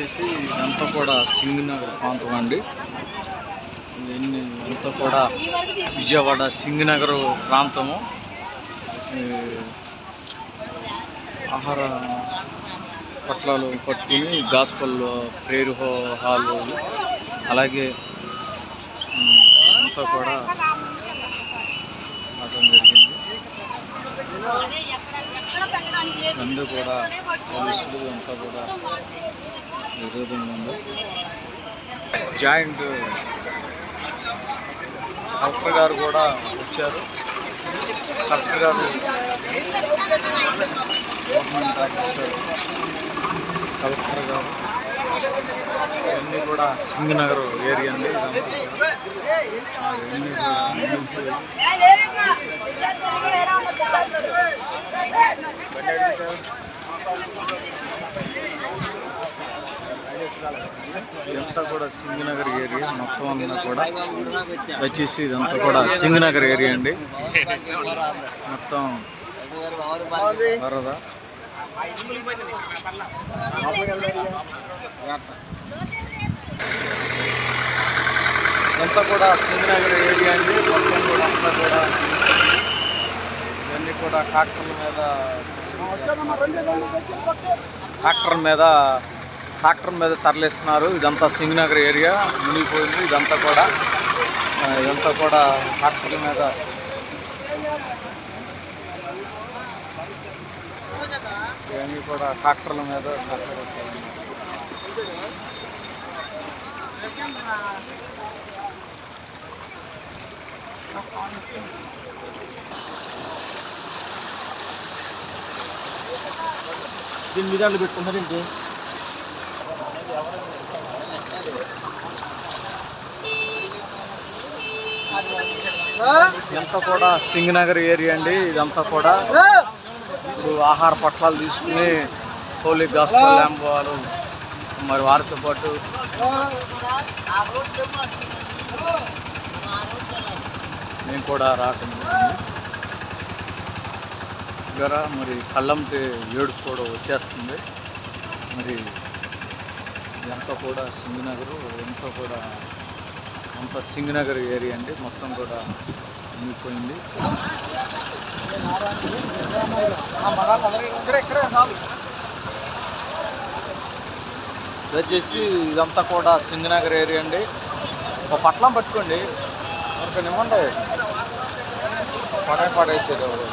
వచ్చేసి ఇదంతా కూడా సింగనగర్ ప్రాంతం అండి. ఇవన్నీ అంతా కూడా విజయవాడ సింగనగర్ ప్రాంతము. ఆహార పట్లాలు పట్టుకుని గాస్పల్ ప్రేయర్ హో- హాల్ అలాగే అంతా కూడా రావడం జరిగింది. అందరూ కూడా పోలీసులు అంతా కూడా జాయింట్ కలెక్టర్ గారు కూడా వచ్చారు. కలెక్టర్ గారు గవర్నమెంట్ ఆఫీసర్ కలెక్టర్ గారు ఇవన్నీ కూడా సింగనగర్ ఏరియా అండి ఇవన్నీ కూడా సింగనగర్ ఏరియా మొత్తం అంతా కూడా వచ్చేసి ఇదంతా కూడా సింగనగర్ ఏరియా అండి. మొత్తం వరద. ఇదంతా కూడా సింగనగర్ ఏరియా అండి. మొత్తం కూడా అంతా కూడా ఇవన్నీ కూడా ట్రాక్టర్ల మీద ట్రాక్టర్ మీద ట్రాక్టర్ మీద తరలిస్తున్నారు. ఇదంతా సింగనగర్ ఏరియా. మునిగిపోయింది. ఇదంతా కూడా ఇదంతా కూడా ట్రాక్టర్ల మీద. ఇవన్నీ కూడా ట్రాక్టర్ల మీద సర్కారు దీని మీద పెట్టుకున్నారేంటి ఇదంతా కూడా సింగనగర్ ఏరియా అండి ఇదంతా కూడా ఇప్పుడు ఆహార పట్లాలు తీసుకుని హోలీ గాస్పల్ ల్యాంబ్ వారు మరి వారితో పాటు మేము కూడా రావటం దగ్గర మరి కళ్ళంటి ఏడుపు కూడా వచ్చేస్తుంది. మరి ఇదంతా కూడా సింగనగర్ ఎంతో కూడా అంత సింగనగర్ ఏరియా అండి. మొత్తం కూడా మునిగిపోయింది. దయచేసి ఇదంతా కూడా సింగనగర్ ఏరియా అండి. ఒక పట్లం పట్టుకోండి. ఒక నిమ్మండి పడే పడేసేది ఎవరు?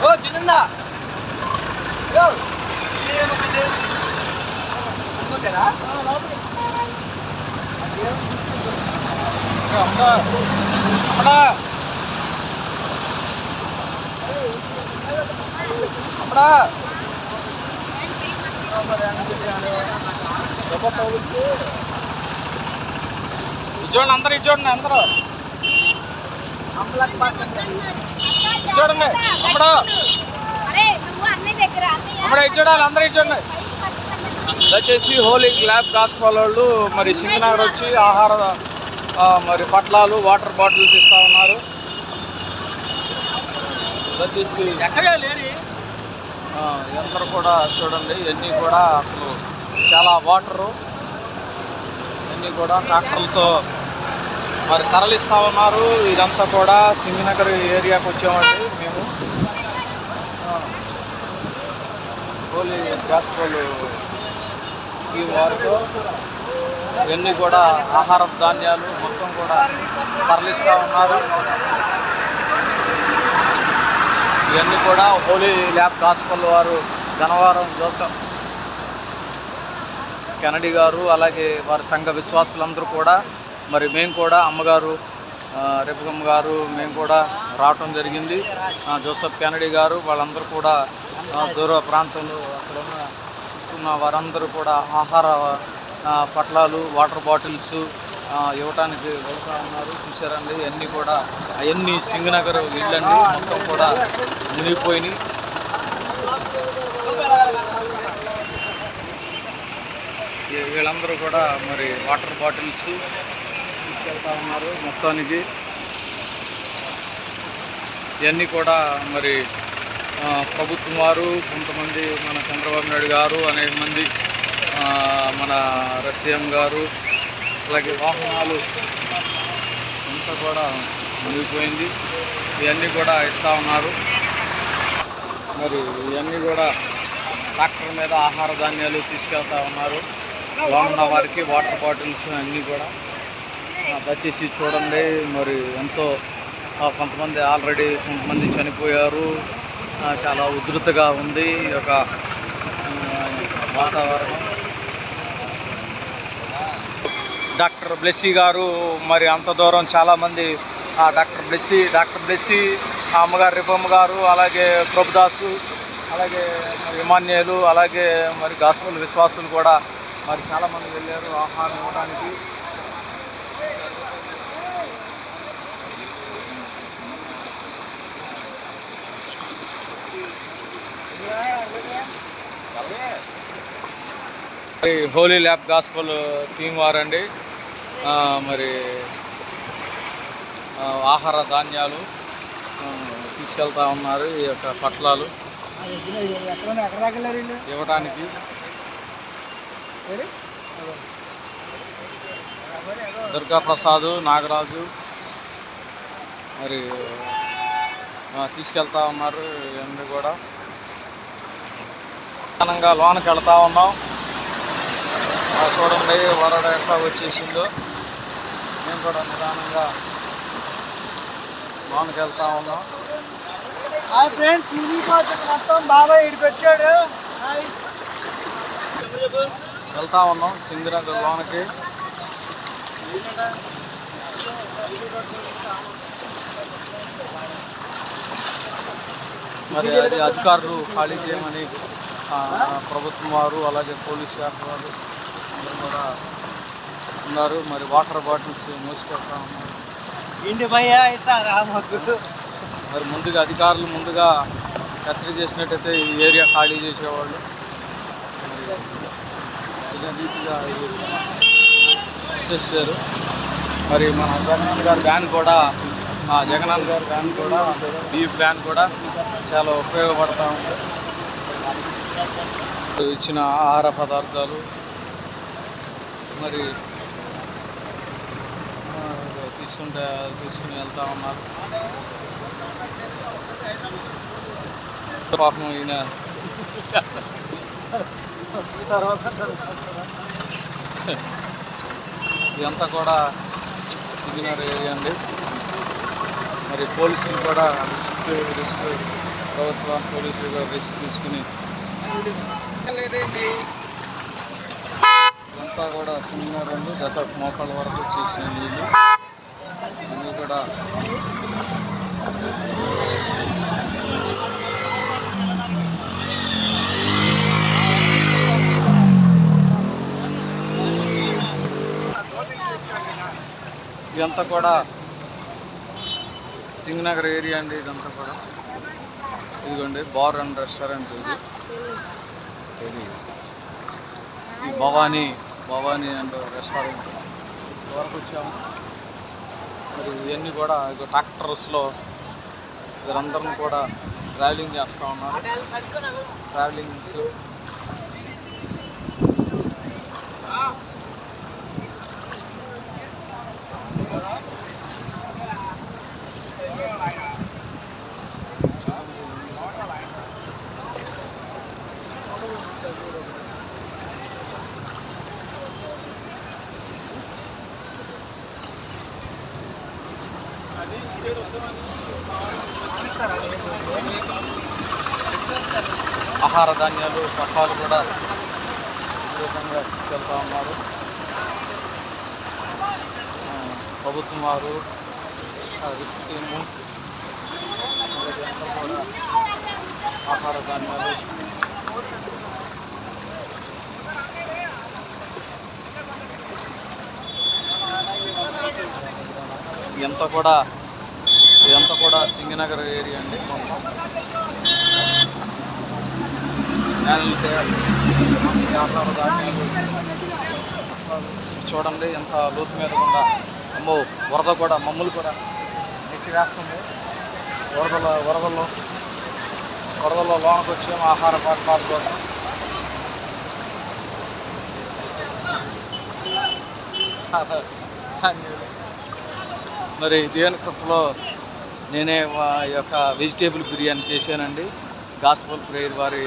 어, 뒤는다. 요. 이래 먹는데. 한번 되나? 어, 나도. 자, 엄마. 하나. 하나. 엄마 내가 안 되지 않아. 너가 먹을 때. నువ్వు అన్ని దగ్గర అన్నయ్య. అమ్మడా ఇచ్చోడాలి అందరూ ఇచ్చోండి దయచేసి హోలీ ల్యాబ్ హాస్పిటల్ వాళ్ళు మరి సింగనగర్ వచ్చి ఆహార మరి పట్లాలు వాటర్ బాటిల్స్ ఇస్తా ఉన్నారు. దయచేసి ఎక్కడే లేని? ఆ, ఇదంతా కూడా చూడండి ఇవన్నీ కూడా అసలు చాలా వాటరు. అన్నీ కూడా ట్రాక్టర్లతో మరి తరలిస్తూ ఉన్నారు ఇదంతా కూడా సింగనగర్ ఏరియాకి వచ్చామండి మేము. హోలీ హోలీ గాస్పల్ ఈ వారితో ఇవన్నీ కూడా ఆహార ధాన్యాలు మొత్తం కూడా తరలిస్తూ ఉన్నారు. ఇవన్నీ కూడా హోలీ ల్యాబ్ గాస్పల్ వారు గనవారం జోసఫ్ కెనడీ గారు అలాగే వారి సంఘ విశ్వాసులందరూ కూడా మరి మేము కూడా అమ్మగారు ఆ, రేపుగమ్మ గారు మేము కూడా రావటం జరిగింది. జోసెఫ్ జోసఫ్ కెనడీ గారు వాళ్ళందరూ కూడా దూర ప్రాంతంలో అక్కడ ఉన్న వారందరూ కూడా ఆహార పట్లాలు వాటర్ బాటిల్స్ ఇవ్వటానికి వెళ్తా ఉన్నారు. చూసారండి అన్నీ కూడా అవన్నీ సింగనగర్ ఇళ్ళన్నీ మొత్తం కూడా మునిగిపోయినాయి. వీళ్ళందరూ కూడా మరి వాటర్ బాటిల్స్ తీసుకెళ్తా ఉన్నారు మొత్తానికి. ఇవన్నీ కూడా మరి ప్రభుత్వం వారు కొంతమంది మన చంద్రబాబు నాయుడు గారు అనేక మంది మన రష్యం గారు అలాగే వాహనాలు అంతా కూడా మునిగిపోయింది. ఇవన్నీ కూడా ఇస్తూ ఉన్నారు. మరి ఇవన్నీ కూడా ట్రాక్టర్ మీద ఆహార ధాన్యాలు తీసుకెళ్తా ఉన్నారు. లోనున్న వారికి వాటర్ బాటిల్స్ అన్నీ కూడా. దయచేసి చూడండి మరి ఎంతో కొంతమంది ఆల్రెడీ కొంతమంది చనిపోయారు. చాలా ఉధృతగా ఉంది ఈ యొక్క వాతావరణం. డాక్టర్ బ్లెస్సీ గారు మరి అంత దూరం చాలామంది ఆ డాక్టర్ బ్లెస్సీ డాక్టర్ బ్లెస్సీ అమ్మగారు రిపమ్మ గారు అలాగే ప్రభుదాసు అలాగే మరి ఇమాన్యులు అలాగే మరి గాస్పుల్ విశ్వాసులు కూడా మరి చాలామంది వెళ్ళారు ఆహారం ఇవ్వడానికి. మరి హోలీ ల్యాబ్ గాస్పల్ టీం వారండి. ఆ, మరి ఆహార ధాన్యాలు తీసుకెళ్తా ఉన్నారు ఈ యొక్క పట్లాలు. ఎక్కడ ఎక్కడ దాకా వెళ్ళారు వీళ్ళు ఇవ్వడానికి దుర్గా ప్రసాద్ నాగరాజు. మరి తీసుకెళ్తా ఉన్నారు ఇవన్నీ కూడా. నిదానంగా లోనకి వెళ్తా ఉన్నాం. చూడండి వరడ ఎట్లా వచ్చేసిందో. మేము కూడా నిదానంగా లోనకి వెళ్తా ఉన్నాం. ఫ్రెండ్స్ మొత్తం బాబాయ్ హాయ్. వెళ్తా ఉన్నాం సింగనగర్ లోనకి. మరి అది అధికారులు ఖాళీ చేయమని ప్రభుత్వం వారు అలాగే పోలీస్ శాఖ వారు అందరూ కూడా ఉన్నారు. మరి వాటర్ బాటిల్స్ మోసుకెళ్తా ఉన్నారు మరి ముందుగా అధికారులు ముందుగా కట్టడి చేసినట్టయితే ఈ ఏరియా ఖాళీ చేసేవాళ్ళు. మంచిగా నీట్గా చేశారు. మరి మన జగన్ గారి వ్యాన్ కూడా మా జగనన్న గారి వ్యాన్ కూడా ఈ వ్యాన్ కూడా చాలా ఉపయోగపడతా ఉంది. ఇచ్చిన ఆహార పదార్థాలు మరి తీసుకుంటే తీసుకుని వెళ్తా ఉన్నారు. పాపం ఈయన ఇదంతా కూడా సిగ్నర్ ఏరియా అండి. మరి పోలీసులు కూడా రిస్క్ రిస్క్ ప్రభుత్వం పోలీసులు కూడా రిస్క్ తీసుకుని ఇదంతా కూడా సిగ్నర్ అండి. గత మోకాళ్ళ వరకు చేసిన నీళ్ళు అన్నీ కూడా ఇదంతా కూడా సింగ్నగర్ ఏరియా అండి ఇదంతా కూడా. ఇదిగోండి బార్ అండ్ రెస్టారెంట్ ఇది. ఇది. ఈ భవానీ భవానీ అండ్ రెస్టారెంట్. వరకు వచ్చాము. మరి ఇవన్నీ కూడా ట్రాక్టర్స్లో వీరందరం కూడా ట్రావెలింగ్ చేస్తూ ఉన్నారు. ట్రావెలింగ్స్ ఆహార ధాన్యాలు పట్టాలు కూడా విధంగా తీసుకెళ్తా ఉన్నారు. ప్రభుత్వం వారు రిస్క్ టీము ఆహార ధాన్యాలు. ఇదంతా కూడా ఇదంతా కూడా సింగనగర్ ఏరియా అండి మొత్తం న్యాయాలు తయారు ఆహార ధాన్యాలు చూడండి ఎంత లోతు మీద ఉందా? అమ్మో వరద కూడా మమ్మల్ని కూడా నెట్టి వేస్తుంది. వరదల వరదల్లో వరదల్లో లోనకు వచ్చాము ఆహార పదార్థాల కోసం మరి దేవుని కృపలో నేనే ఈ యొక్క వెజిటేబుల్ బిర్యానీ చేశానండి. గాస్పల్ ప్రేయర్ వారి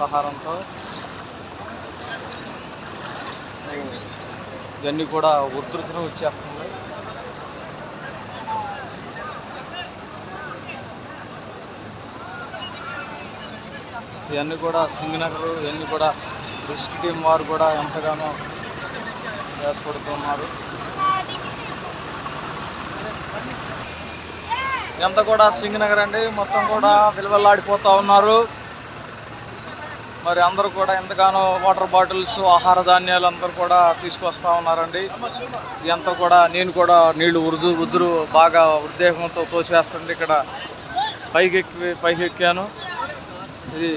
సహారంతో ఇవన్నీ కూడా ఉధృతం వచ్చేస్తుంది. ఇవన్నీ కూడా సింగనగర్ ఇవన్నీ కూడా రిస్క్ టీం వారు కూడా ఎంతగానో ప్రయాసపడుతున్నారు. ఎంత కూడా సింగనగర్ అండి మొత్తం కూడా విలువలాడిపోతూ ఉన్నారు. మరి అందరూ కూడా ఎంతగానో వాటర్ బాటిల్స్ ఆహార ధాన్యాలు అందరూ కూడా తీసుకొస్తా ఉన్నారండి. ఇదంతా కూడా నేను కూడా నీళ్ళు ఉరుదు ఉదురు బాగా ఉద్దేశంతో తోసివేస్తుంది ఇక్కడ పైకి ఎక్కి పైకి ఎక్కాను. ఇది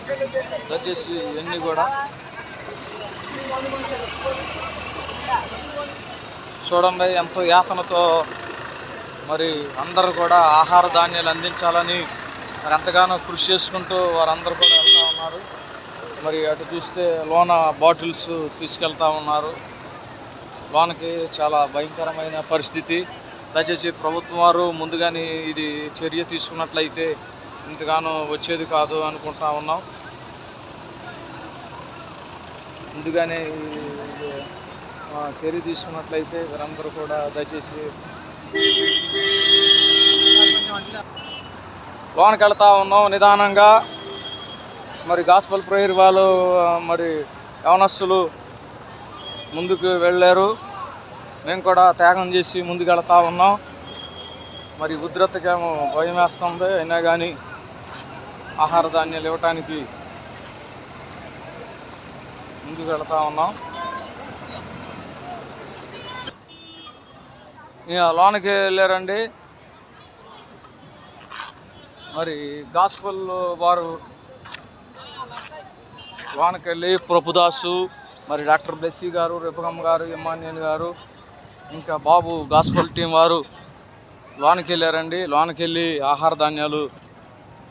దయచేసి వచ్చేసి ఇవన్నీ కూడా చూడండి ఎంతో యాతనతో మరి అందరూ కూడా ఆహార ధాన్యాలు అందించాలని మరి ఎంతగానో కృషి చేసుకుంటూ వారందరూ కూడా వెళ్తూ ఉన్నారు. మరి అటు చూస్తే లోన బాటిల్స్ తీసుకెళ్తా ఉన్నారు. లోనకి చాలా భయంకరమైన పరిస్థితి. దయచేసి ప్రభుత్వం వారు ముందుగానే ఇది చర్య తీసుకున్నట్లయితే ఇంతగానో వచ్చేది కాదు అనుకుంటా ఉన్నాం. ముందుగానే చర్య తీసుకున్నట్లయితే వీరందరూ కూడా దయచేసి లోనికి వెళ్తా ఉన్నాం నిదానంగా. మరి గాస్పల్ ప్రేయర్ వాళ్ళు మరి యవనస్తులు ముందుకు వెళ్ళారు. మేము కూడా త్యాగం చేసి ముందుకు వెళ్తా ఉన్నాం. మరి ఉద్రతకేమో భయం వేస్తుంది. అయినా కానీ ఆహార ధాన్యాలు ఇవ్వటానికి ముందుకు వెళ్తా ఉన్నాం. ఇక లోనికి వెళ్ళారండి. మరి గాస్పల్ వారు వానకెళ్ళి ప్రభుదాసు మరి డాక్టర్ బ్లెస్సీ గారు రిపకమ్మ గారు ఇమ్మాన్యన్ గారు ఇంకా బాబు గాస్పల్ టీం వారు లోనికి వెళ్ళారండి లోనికి వెళ్ళి ఆహార ధాన్యాలు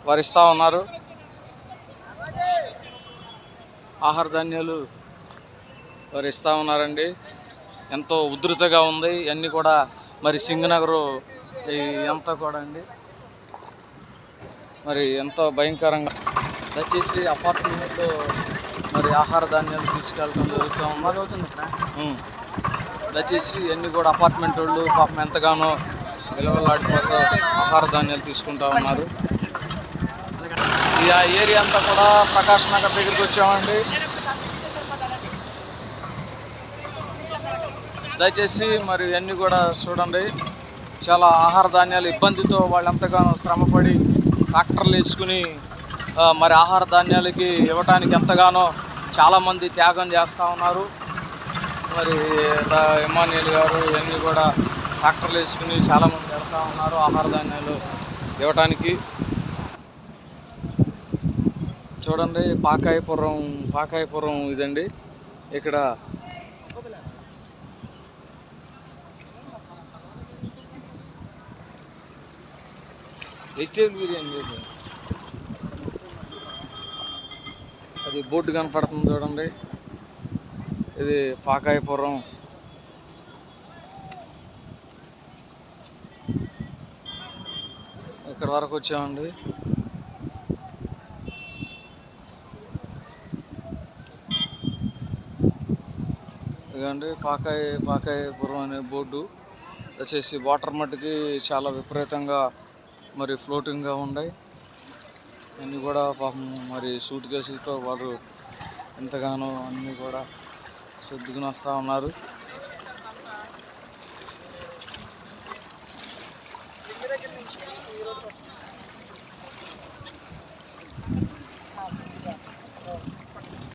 వారు ఇస్తూ ఉన్నారు. ఆహార ధాన్యాలు వారు ఇస్తూ ఉన్నారండి. ఎంతో ఉధృతగా ఉంది. ఇవన్నీ కూడా మరి సింగనగరు ఈ అంతా కూడా అండి మరి ఎంతో భయంకరంగా దయచేసి అపార్ట్మెంట్లో మరి ఆహార ధాన్యాలు తీసుకెళ్ళడం జరుగుతూ ఉం. దయచేసి ఇవన్నీ కూడా అపార్ట్మెంట్ వాళ్ళు పాపం ఎంతగానో విలువలాడిపోతూ ఆహార ధాన్యాలు తీసుకుంటా ఉన్నారు. ఈ ఆ ఏరియా అంతా కూడా ప్రకాష్ నగర్ దగ్గరికి వచ్చామండి. దయచేసి మరి ఇవన్నీ కూడా చూడండి. చాలా ఆహార ధాన్యాలు ఇబ్బందితో వాళ్ళు ఎంతగానో శ్రమపడి ట్రాక్టర్లు వేసుకుని మరి ఆహార ధాన్యాలకి ఇవ్వటానికి ఎంతగానో చాలామంది త్యాగం చేస్తూ ఉన్నారు. మరి దా- గారు ఇవన్నీ కూడా ట్రాక్టర్లు వేసుకుని చాలామంది వెళ్తూ ఉన్నారు ఆహార ధాన్యాలు ఇవ్వటానికి. చూడండి పాకాయపురం పాకాయపురం ఇదండి. ఇక్కడ వెజిటేబుల్ బిర్యానీ లేదు అది బోర్డు కనపడుతుంది చూడండి. ఇది పాకాయపురం. ఇక్కడ వరకు వచ్చామండి. ఇదండి పాకాయ పాకాయపురం అనే బోర్డు. వచ్చేసి వాటర్ మట్టుకి చాలా విపరీతంగా మరి ఫ్లోటింగ్గా ఉన్నాయి అన్నీ కూడా పాపం మరి సూట్ కేసులతో వారు ఎంతగానో అన్నీ కూడా సర్దుకుని వస్తూ ఉన్నారు.